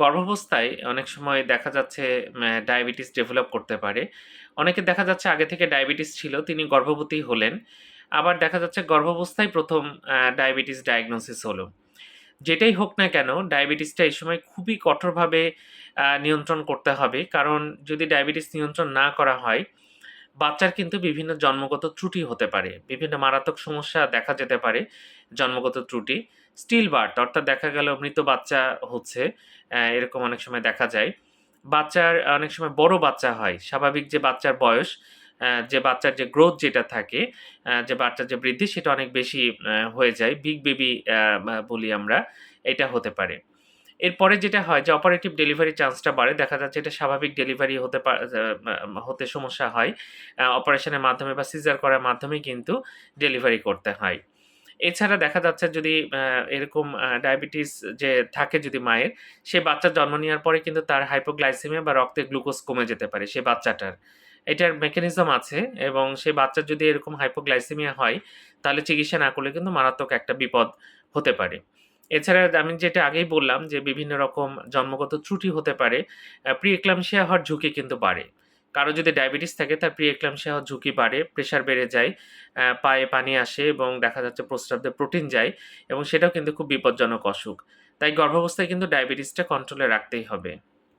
গর্ভাবস্থায় অনেক সময় দেখা যাচ্ছে ডায়াবেটিস ডেভেলপ করতে পারে। অনেকে দেখা যাচ্ছে আগে থেকে ডায়াবেটিস ছিল, তিনি গর্ভবতী হলেন। আবার দেখা যাচ্ছে গর্ভাবস্থায় ১ম আ ডায়াবেটিস ডায়াগনোসিস হলো। যেটাই হোক না কেন ডায়াবেটিসটা এই সময় খুবই কঠোরভাবে নিয়ন্ত্রণ করতে হবে। কারণ যদি ডায়াবেটিস নিয়ন্ত্রণ না করা হয়, বাচ্চার কিন্তু বিভিন্ন জন্মগত ত্রুটি হতে পারে। বিভিন্ন মারাত্মক সমস্যা দেখা যেতে পারে জন্মগত ত্রুটি। স্টিল বার্থ অর্থাৎ দেখা গেল মৃত বাচ্চা হচ্ছে, এরকম অনেক সময় দেখা যায়। বাচ্চার অনেক সময় বড় বাচ্চা হয়। স্বাভাবিক যে বাচ্চার বয়স, যে বাচ্চার যে গ্রোথ যেটা থাকে, যে বাচ্চার যে বৃদ্ধি সেটা অনেক বেশি হয়ে যায়। বিগ বেবি বলি আমরা, এটা হতে পারে। এরপরে যেটা হয় যে অপারেটিভ ডেলিভারি চান্সটা বাড়ে। দেখা যাচ্ছে এটা স্বাভাবিক ডেলিভারি হতে হতে সমস্যা হয়। অপারেশনের মাধ্যমে বা সিজার করার মাধ্যমেই কিন্তু ডেলিভারি করতে হয়। এছাড়া দেখা যাচ্ছে যদি এরকম ডায়াবেটিস যে থাকে যদি মায়ের, সে বাচ্চা জন্ম নেওয়ার পরে কিন্তু তার হাইপোগ্লাইসেমিয়া বা রক্তে গ্লুকোজ কমে যেতে পারে সে বাচ্চাটার। এটার মেকানিজম আছে এবং সে বাচ্চার যদি এরকম হাইপোগ্লাইসেমিয়া হয়, তাহলে চিকিৎসা না করলে কিন্তু মারাত্মক একটা বিপদ হতে পারে। এছাড়া আমি যেটা আগেই বললাম যে বিভিন্ন রকম জন্মগত ত্রুটি হতে পারে। প্রি এক্লামশিয়া হওয়ার ঝুঁকি কিন্তু বাড়ে। কারও যদি ডায়াবেটিস থাকে তার প্রি এক্লামশিয়া হওয়ার ঝুঁকি বাড়ে, প্রেশার বেড়ে যায়, পায়ে পানি আসে এবং দেখা যাচ্ছে প্রস্রাব দিয়ে প্রোটিন যায় এবং সেটাও কিন্তু খুব বিপজ্জনক অসুখ। তাই গর্ভাবস্থায় কিন্তু ডায়াবেটিসটা কন্ট্রোলে রাখতেই হবে।